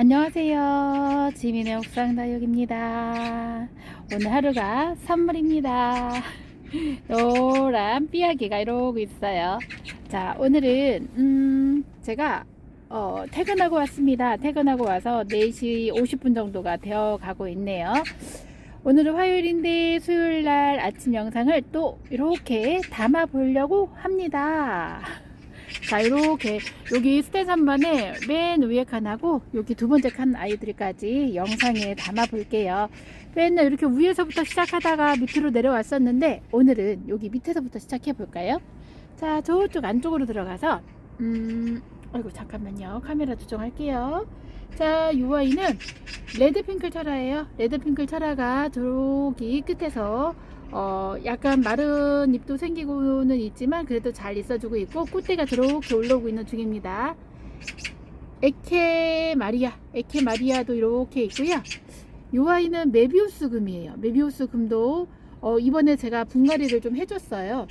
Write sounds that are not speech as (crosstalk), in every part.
안녕하세요. 지민의 옥상 다육입니다. 오늘 하루가 선물입니다. 노란 삐약이가 이러고 있어요. 자, 오늘은, 음, 제가, 어, 퇴근하고 왔습니다. 퇴근하고 와서 4시 50분 정도가 되어 가고 있네요. 오늘은 화요일인데 수요일 날 아침 영상을 또 이렇게 담아 보려고 합니다. 자, 이렇게 여기 스탠 3번에 맨 위에 칸하고 여기 두 번째 칸 아이들까지 영상에 담아 볼게요. 맨날 이렇게 위에서부터 시작하다가 밑으로 내려왔었는데 오늘은 여기 밑에서부터 시작해 볼까요? 자, 저쪽 안쪽으로 들어가서 음, 아이고 잠깐만요. 카메라 조정할게요. 자, 이 아이는 레드핑클 철화예요. 레드핑클 철화가 저기 끝에서 어, 약간 마른 잎도 생기고는 있지만 그래도 잘 있어주고 있고 꽃대가 저렇게 올라오고 있는 중입니다. 에케 마리아, 에케 마리아도 이렇게 있고요. 이 아이는 메비우스 금이에요. 메비우스 금도 어, 이번에 제가 분갈이를 좀 해줬어요.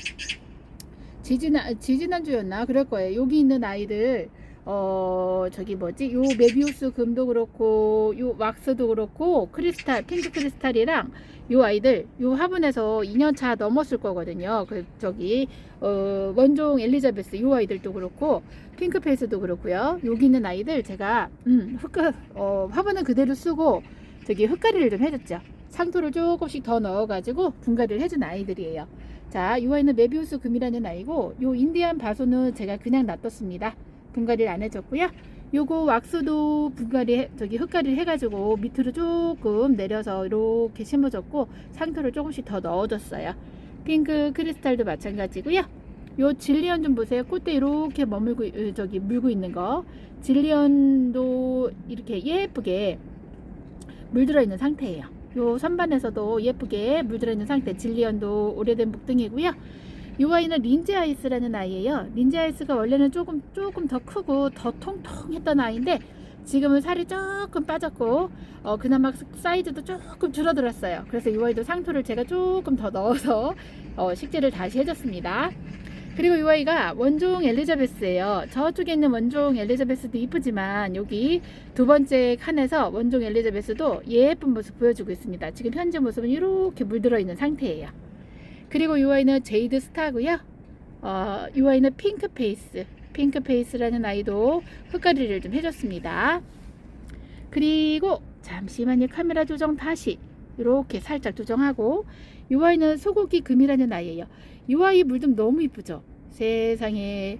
지지난 지지난주였나 그럴 거예요. 여기 있는 아이들 어 저기 뭐지 요 메비우스 금도 그렇고 요 왁스도 그렇고 크리스탈 핑크 크리스탈이랑 요 아이들 요 화분에서 2년차 넘었을 거거든요. 그 저기 어 원종 엘리자베스 요 아이들도 그렇고 핑크 페이스도 그렇고요. 여기 있는 아이들 제가 음 흙가 어 화분은 그대로 쓰고 저기 흙가리를 좀 해줬죠. 상토를 조금씩 더 넣어 가지고 분갈이를 해준 아이들이에요. 자, 이 아이는 메비우스 금이라는 아이고 요 인디안 바소는 제가 그냥 놔뒀습니다. 분갈이를 안 해줬고요. 요거 왁스도 분갈이 해- 저기 흙가리를 해가지고 밑으로 조금 내려서 이렇게 심어줬고 상토를 조금씩 더 넣어줬어요. 핑크 크리스탈도 마찬가지고요. 요 질리언 좀 보세요. 꽃대 이렇게 머물고 으, 저기 물고 있는 거. 질리언도 이렇게 예쁘게 물들어 있는 상태예요. 요 선반에서도 예쁘게 물들어 있는 상태. 질리언도 오래된 목등이고요. 이 아이는 린지 아이스라는 아이예요. 린지 아이스가 원래는 조금 조금 더 크고 더 통통했던 아이인데 지금은 살이 조금 빠졌고 어, 그나마 사이즈도 조금 줄어들었어요. 그래서 이 아이도 상토를 제가 조금 더 넣어서 어, 식재를 다시 해줬습니다. 그리고 이 아이가 원종 엘리자베스예요. 저쪽에 있는 원종 엘리자베스도 이쁘지만 여기 두 번째 칸에서 원종 엘리자베스도 예쁜 모습 보여주고 있습니다. 지금 현재 모습은 이렇게 물들어 있는 상태예요. 그리고 이 아이는 제이드 스타고요. 어, 이 아이는 핑크 페이스, 핑크 페이스라는 아이도 흙가리를 좀 해줬습니다. 그리고 잠시만요 카메라 조정 다시 이렇게 살짝 조정하고 이 아이는 소고기 금이라는 아이예요. 이 아이 물좀 너무 이쁘죠. 세상에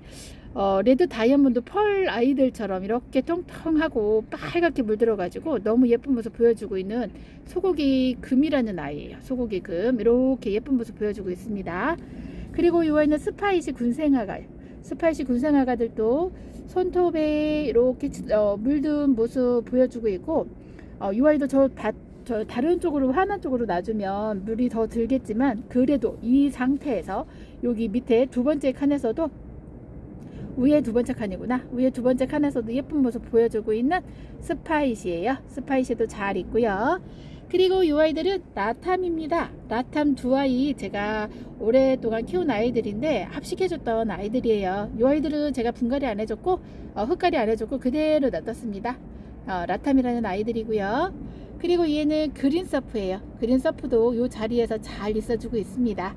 어, 레드 다이아몬드 펄 아이들처럼 이렇게 통통하고 빨갛게 물들어가지고 너무 예쁜 모습 보여주고 있는 소고기 금이라는 아이예요. 소고기 금 이렇게 예쁜 모습 보여주고 있습니다. 그리고 이 아이는 스파이시 군생아가 스파이시 군생아가들도 손톱에 이렇게 어, 물든 모습 보여주고 있고 어, 이 아이도 저, 밭, 저 다른 쪽으로 하나 쪽으로 놔주면 물이 더 들겠지만 그래도 이 상태에서 여기 밑에 두 번째 칸에서도 위에 두 번째 칸이구나. 위에 두 번째 칸에서도 예쁜 모습 보여주고 있는 스파이시예요. 스파이시도 잘 있고요. 그리고 이 아이들은 라탐입니다. 라탐 두 아이 제가 오랫동안 키운 아이들인데 합식해줬던 아이들이에요. 이 아이들은 제가 분갈이 안 해줬고 어, 흙갈이 안 해줬고 그대로 놔뒀습니다. 어, 라탐이라는 아이들이고요. 그리고 얘는 그린 서프예요. 그린 서프도 이 자리에서 잘 있어주고 있습니다.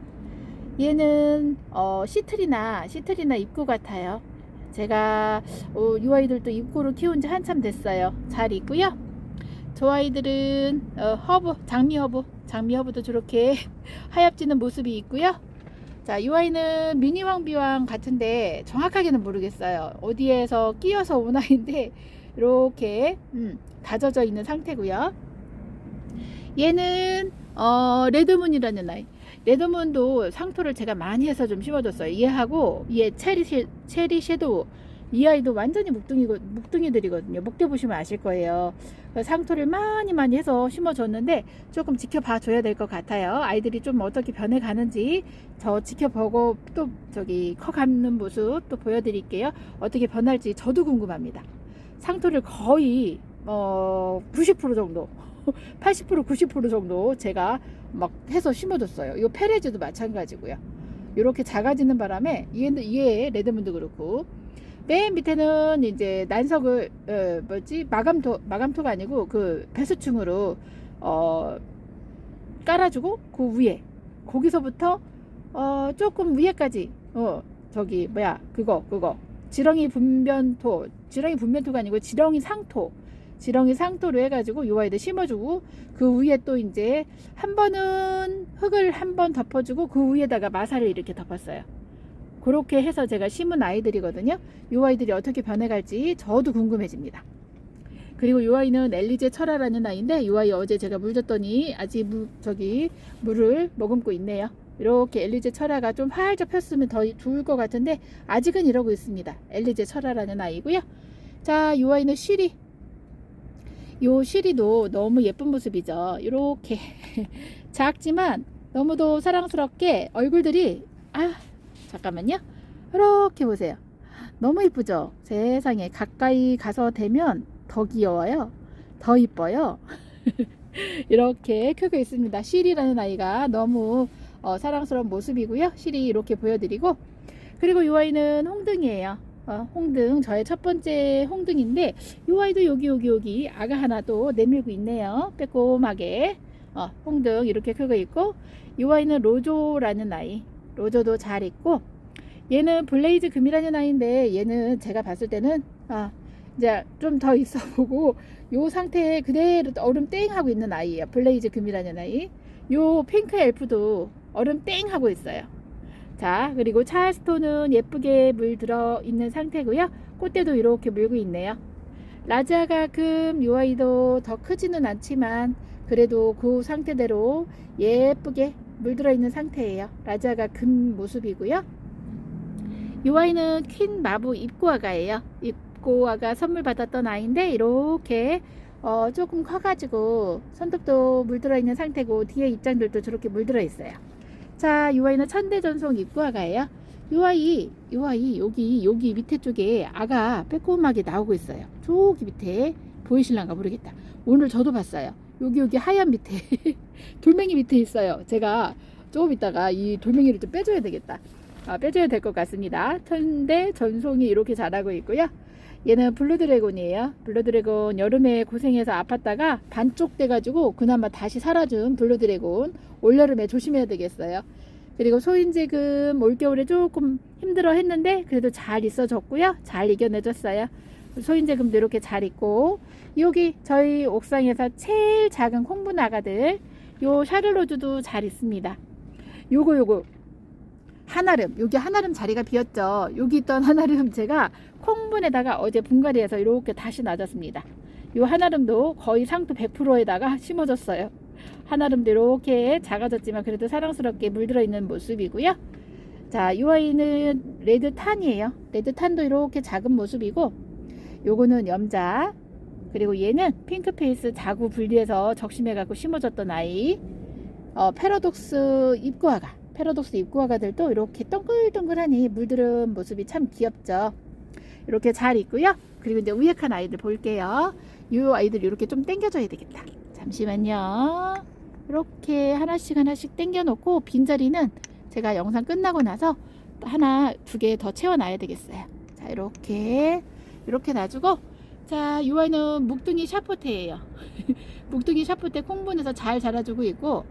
얘는 어, 시트리나 시트리나 입구 같아요. 제가 어, 이 아이들도 입구를 키운 지 한참 됐어요. 잘 있고요. 저 아이들은 어, 허브, 장미 허브, 장미 허브도 저렇게 (laughs) 하얗지는 모습이 있고요. 자, 이 아이는 미니 왕비왕 같은데 정확하게는 모르겠어요. 어디에서 끼어서 온 아이인데 이렇게 음, 다져져 있는 상태고요. 얘는 어, 레드문이라는 아이. 레드문도 상토를 제가 많이 해서 좀 심어줬어요. 얘하고 얘 체리 쉐, 체리 섀도우 이 아이도 완전히 묵둥이고 묵둥이들이거든요. 목대 보시면 아실 거예요. 상토를 많이 많이 해서 심어줬는데 조금 지켜봐 줘야 될 것 같아요. 아이들이 좀 어떻게 변해가는지 저 지켜보고 또 저기 커가는 모습 또 보여드릴게요. 어떻게 변할지 저도 궁금합니다. 상토를 거의 어, 90% 정도 (laughs) 80% 90% 정도 제가 막 해서 심어줬어요. 이 페레즈도 마찬가지고요. 이렇게 작아지는 바람에 얘 레드문도 그렇고 맨 밑에는 이제 난석을 어, 뭐지? 마감토 마감토가 아니고 그 배수층으로 어 깔아주고 그 위에 거기서부터 어 조금 위에까지 어 저기 뭐야? 그거 그거. 지렁이 분변토. 지렁이 분변토가 아니고 지렁이 상토 지렁이 상토로 해가지고 요 아이들 심어주고 그 위에 또 이제 한 번은 흙을 한 번 덮어주고 그 위에다가 마사를 이렇게 덮었어요. 그렇게 해서 제가 심은 아이들이거든요. 요 아이들이 어떻게 변해갈지 저도 궁금해집니다. 그리고 요 아이는 엘리제 철화라는 아이인데 요 아이 어제 제가 물 줬더니 아직 물, 저기 물을 머금고 있네요. 이렇게 엘리제 철화가 좀 활짝 폈으면 더 좋을 것 같은데 아직은 이러고 있습니다. 엘리제 철화라는 아이고요. 자, 요 아이는 쉬리. 요 쉬리도 너무 예쁜 모습이죠. 이렇게 (laughs) 작지만 너무도 사랑스럽게 얼굴들이 아 잠깐만요. 이렇게 보세요. 너무 이쁘죠? 세상에 가까이 가서 대면 더 귀여워요. 더 이뻐요. (laughs) 이렇게 크고 있습니다. 실이라는 아이가 너무 어, 사랑스러운 모습이고요. 실이 이렇게 보여드리고 그리고 이 아이는 홍등이에요. 어, 홍등 저의 첫 번째 홍등인데 이 아이도 여기 여기 여기 아가 하나 또 내밀고 있네요. 빼꼼하게 어, 홍등 이렇게 크고 있고 이 아이는 로조라는 아이 로조도 잘 있고 얘는 블레이즈 금이라는 아이인데 얘는 제가 봤을 때는 아 이제 좀 더 있어 보고 요 상태에 그대로 얼음 땡 하고 있는 아이예요. 블레이즈 금이라는 아이. 요 핑크 엘프도 얼음 땡 하고 있어요. 자, 그리고 찰스톤은 예쁘게 물들어 있는 상태고요. 꽃대도 이렇게 물고 있네요. 라자가 금, 요 아이도 더 크지는 않지만 그래도 그 상태대로 예쁘게 물들어 있는 상태예요. 라자가 금 모습이고요. 요 아이는 퀸 마부 입고아가예요. 입고아가 선물 받았던 아이인데 이렇게 어, 조금 커가지고 손톱도 물들어 있는 상태고 뒤에 입장들도 저렇게 물들어 있어요. 자, 요 아이는 천대 전송 입고아가예요. 요 아이, 요 아이 여기 여기 밑에 쪽에 아가 빼꼼하게 나오고 있어요. 저기 밑에 보이실란가 모르겠다. 오늘 저도 봤어요. 여기 여기 하얀 밑에 (laughs) 돌멩이 밑에 있어요. 제가 조금 있다가 이 돌멩이를 좀 빼줘야 되겠다. 아, 빼줘야 될 것 같습니다. 천대 전송이 이렇게 자라고 있고요. 얘는 블루드래곤이에요. 블루드래곤 여름에 고생해서 아팠다가 반쪽 돼가지고 그나마 다시 살아준 블루드래곤 올여름에 조심해야 되겠어요. 그리고 소인지금 올겨울에 조금 힘들어 했는데 그래도 잘 있어졌고요. 잘 이겨내줬어요. 소인지금도 이렇게 잘 있고 여기 저희 옥상에서 제일 작은 콩분 아가들 요 샤를로즈도 잘 있습니다. 요거 요거 한아름 여기 한아름 자리가 비었죠. 여기 있던 한아름 제가 콩분에다가 어제 분갈이해서 이렇게 다시 놔줬습니다. 요 한아름도 거의 상토 100%에다가 심어줬어요. 한아름도 이렇게 작아졌지만 그래도 사랑스럽게 물들어 있는 모습이고요. 자, 이 아이는 레드탄이에요. 레드탄도 이렇게 작은 모습이고, 요거는 염자, 그리고 얘는 핑크페이스 자구 분리해서 적심해 갖고 심어줬던 아이, 어, 패러독스 입구화가, 패러독스 입구화가들도 이렇게 동글동글하니 물들은 모습이 참 귀엽죠. 이렇게 잘 있고요. 그리고 이제 우약한 아이들 볼게요. 이 아이들 이렇게 좀 당겨줘야 되겠다. 잠시만요. 이렇게 하나씩 하나씩 당겨 놓고 빈자리는 제가 영상 끝나고 나서 또 하나 두 개 더 채워 놔야 되겠어요. 자, 이렇게 이렇게 놔주고 자, 이 아이는 묵둥이 샤포테예요. (laughs) 묵둥이 샤포테 콩분에서 잘 자라주고 있고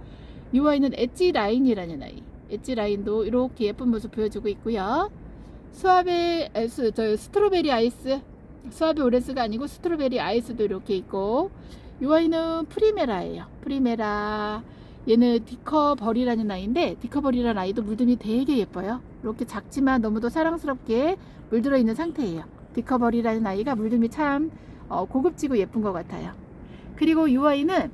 이 아이는 엣지 라인이라는 아이. 엣지 라인도 이렇게 예쁜 모습 보여주고 있고요. 수아베 스, 저 스트로베리 아이스 수아베 오렌스가 아니고 스트로베리 아이스도 이렇게 있고 이 아이는 프리메라예요. 프리메라 얘는 디커버리라는 아이인데 디커버리라는 아이도 물듬이 되게 예뻐요. 이렇게 작지만 너무도 사랑스럽게 물들어 있는 상태예요. 디커버리라는 아이가 물듬이 참 어, 고급지고 예쁜 것 같아요. 그리고 이 아이는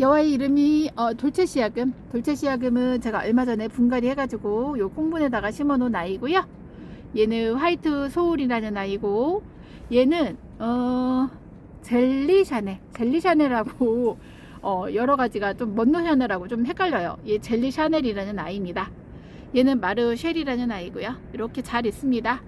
여아이 이름이 어, 돌체시아금. 돌체시아금은 제가 얼마 전에 분갈이 해가지고 요 콩분에다가 심어놓은 아이고요. 얘는 화이트 소울이라는 아이고 얘는 어, 젤리 샤넬, 젤리 샤넬하고 어, 여러 가지가 좀 먼노 샤넬하고 좀 헷갈려요. 얘 젤리 샤넬이라는 아이입니다. 얘는 마르 쉘이라는 아이고요. 이렇게 잘 있습니다.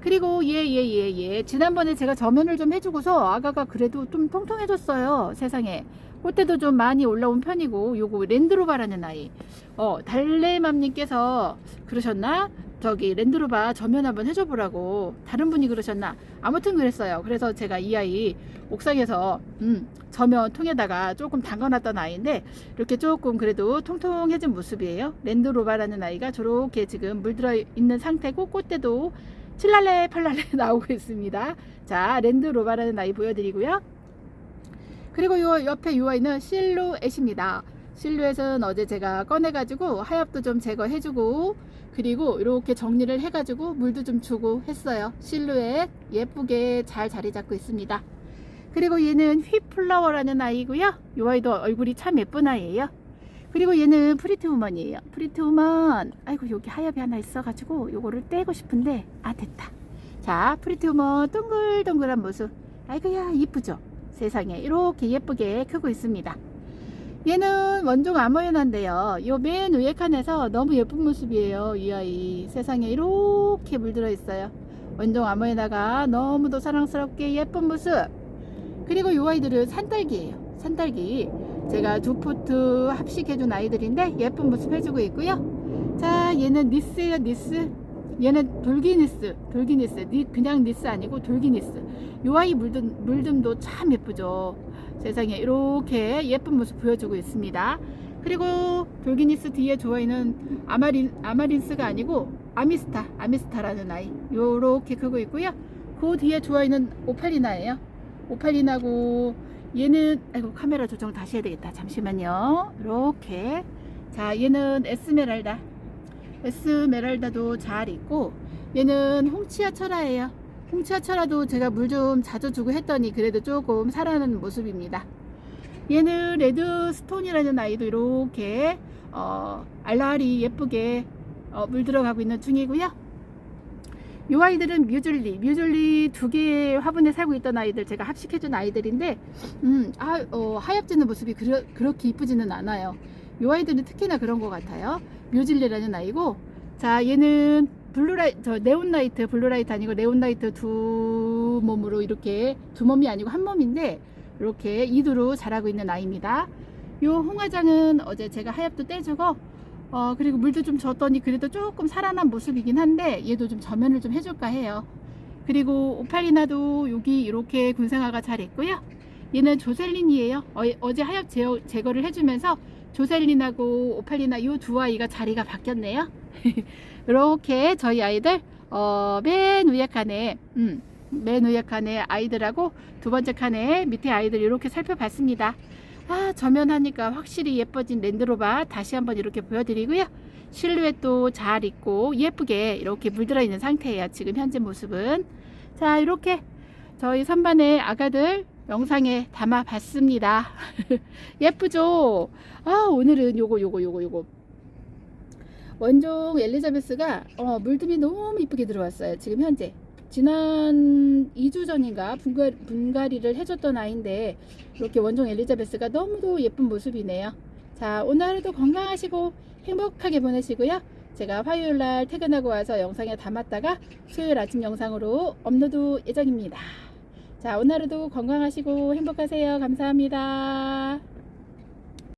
그리고 얘 얘 얘 얘 지난번에 제가 저면을 좀 해주고서 아가가 그래도 좀 통통해졌어요. 세상에 꽃대도 좀 많이 올라온 편이고 요거 랜드로바라는 아이. 어 달래맘님께서 그러셨나? 저기 랜드로바 저면 한번 해줘 보라고. 다른 분이 그러셨나? 아무튼 그랬어요. 그래서 제가 이 아이 옥상에서 음, 저면 통에다가 조금 담가놨던 아이인데 이렇게 조금 그래도 통통해진 모습이에요. 랜드로바라는 아이가 저렇게 지금 물들어 있는 상태고 꽃대도 칠랄레 팔랄레 (laughs) 나오고 있습니다. 자 랜드로바라는 아이 보여드리고요 그리고 요 옆에 요 아이는 실루엣입니다 실루엣은 어제 제가 꺼내가지고 하엽도 좀 제거해주고 그리고 이렇게 정리를 해가지고 물도 좀 주고 했어요. 실루엣 예쁘게 잘 자리 잡고 있습니다. 그리고 얘는 휘플라워라는 아이고요. 이 아이도 얼굴이 참 예쁜 아이예요. 그리고 얘는 프리티 우먼이에요. 프리티 우먼. 아이고 여기 하엽이 하나 있어가지고 요거를 떼고 싶은데 아 됐다. 자 프리티 우먼 동글동글한 모습. 아이고야 이쁘죠. 세상에 이렇게 예쁘게 크고 있습니다. 얘는 원종 아모연한데요. 요 맨 위에 칸에서 너무 예쁜 모습이에요. 이 아이 세상에 이렇게 물들어 있어요. 원종 아모연화가 너무도 사랑스럽게 예쁜 모습. 그리고 이 아이들은 산딸기예요. 산딸기. 제가 두 포트 합식해준 아이들인데 예쁜 모습 해주고 있고요. 자, 얘는 니스예요, 니스. 얘는 돌기니스, 돌기니스. 니, 그냥 니스 아니고 돌기니스. 이 아이 물듬, 물듬도 참 예쁘죠. 세상에 이렇게 예쁜 모습 보여주고 있습니다. 그리고 돌기니스 뒤에 좋아하는 아마린, 아마린스가 아니고 아미스타, 아미스타라는 아이. 요렇게 크고 있고요. 그 뒤에 좋아하는 오팔리나예요. 오팔리나고 얘는 아이고 카메라 조정 다시 해야 되겠다. 잠시만요. 이렇게 자 얘는 에스메랄다. 에스메랄다도 잘 있고 얘는 홍치아 철화예요. 홍치아 철화도 제가 물 좀 자주 주고 했더니 그래도 조금 살아나는 모습입니다. 얘는 레드 스톤이라는 아이도 이렇게 어, 알라리 예쁘게 어, 물 들어가고 있는 중이고요. 이 아이들은 뮤즐리, 뮤즐리 두 개의 화분에 살고 있던 아이들 제가 합식해준 아이들인데, 음, 아, 어, 하얗지는 모습이 그러, 그렇게 이쁘지는 않아요. 이 아이들은 특히나 그런 것 같아요. 뮤즐리라는 아이고, 자, 얘는 블루라이, 저 네온라이트, 블루라이트 아니고 네온라이트 두 몸으로 이렇게 두 몸이 아니고 한 몸인데, 이렇게 이두로 자라고 있는 아이입니다. 요 홍화장은 어제 제가 하엽도 떼주고, 어, 그리고 물도 좀 줬더니 그래도 조금 살아난 모습이긴 한데 얘도 좀 저면을 좀 해줄까 해요. 그리고 오팔리나도 여기 이렇게 군생화가 잘 있고요. 얘는 조셀린이에요. 어, 제 하엽 제어, 제거를 해주면서 조셀린하고 오팔리나 이 두 아이가 자리가 바뀌었네요. (laughs) 이렇게 저희 아이들 어, 맨 위에 칸에 음, 맨 위에 칸에 아이들하고 두 번째 칸에 밑에 아이들 이렇게 살펴봤습니다. 아 저면 하니까 확실히 예뻐진 랜드로바 다시 한번 이렇게 보여드리고요 실루엣도 잘 있고 예쁘게 이렇게 물들어 있는 상태예요 지금 현재 모습은 자 이렇게 저희 선반의 아가들 영상에 담아 봤습니다 (laughs) 예쁘죠 아 오늘은 요거 요거 요거 요거 원종 엘리자베스가 어, 물듬이 너무 이쁘게 들어왔어요 지금 현재 지난 2주 전인가 분가, 분갈이를 해줬던 아이인데 이렇게 원종 엘리자베스가 너무도 예쁜 모습이네요. 자 오늘 하루도 건강하시고 행복하게 보내시고요. 제가 화요일 날 퇴근하고 와서 영상에 담았다가 수요일 아침 영상으로 업로드 예정입니다. 자 오늘 하루도 건강하시고 행복하세요. 감사합니다.